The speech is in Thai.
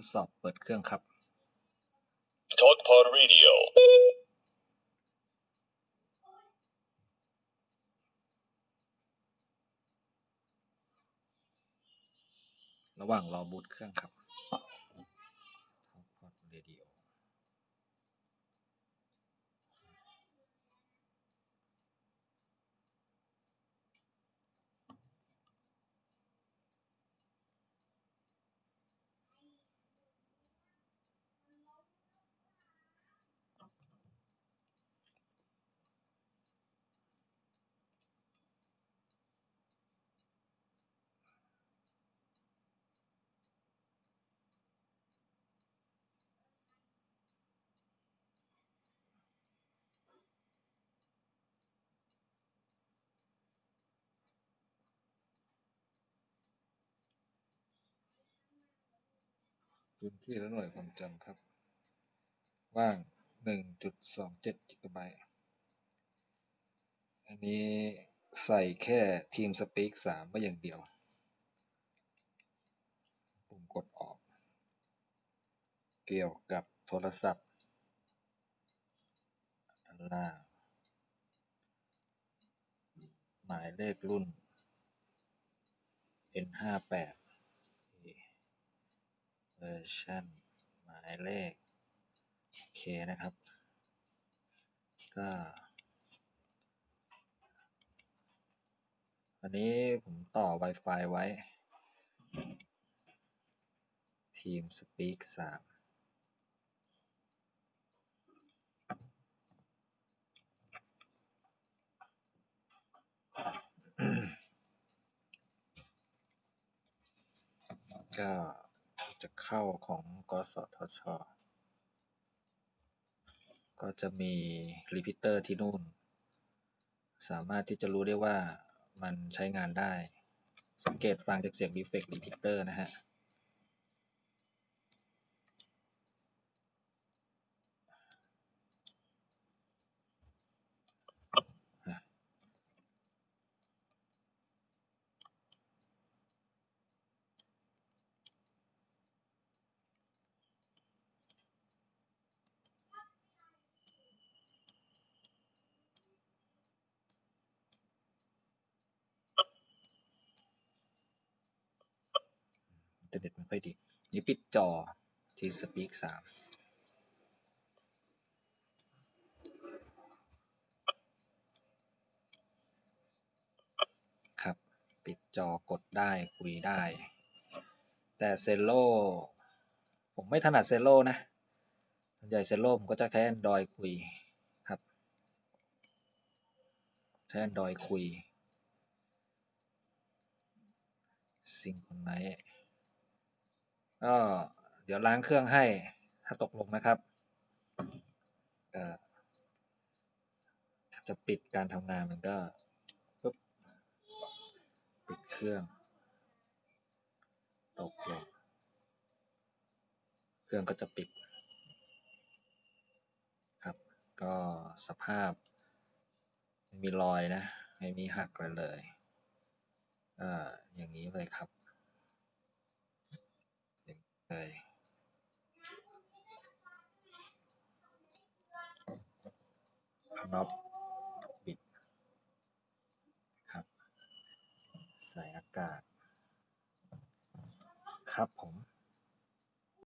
ทดสอบเปิดเครื่องครับ TalkPod Radio. ระหว่างรอบูตเครื่องครับพอ พื้นที่และหน่วยความจำครับ ว่าง 1.27 กิกะไบต์ อันนี้ใส่แค่ TeamSpeak 3ไว้อย่างเดียว ปุ่มกดออก เกี่ยวกับโทรศัพท์ด้านล่างหมายเลขรุ่น N58 เวอร์ชันหมายเลข โอเคนะครับ ก็อันนี้ผมต่อ Wi-Fi ไว้ TeamSpeak 3ก็ จะเข้าของ กสทช ก็จะมีรีพิเตอร์ที่นู่น สามารถที่จะรู้ได้ว่ามันใช้งานได้ สังเกตฟังจากเสียงรีเฟกรีพิเตอร์นะฮะ อินเทอร์เน็ตไม่ค่อยดี นี่ปิดจอทีสปีกสามครับ ปิดจอกดได้คุยได้ แต่เซโลผมไม่ถนัดเซโลนะส่วนใหญ่เซโลผมก็จะใช้ Android คุยครับใช้ Android คุยซิงคนไหน ก็เดี๋ยวล้างเครื่องให้ถ้าตกลงนะครับจะปิดการทำงานมันก็ปึ๊บปิดเครื่อง ตกลง เครื่องก็จะปิดครับ ก็สภาพไม่มีรอยนะ ไม่มีหักอะไรเลย อ่า อย่างนี้เลยครับ อย่น็อปปิดครับ ใส่อากาศ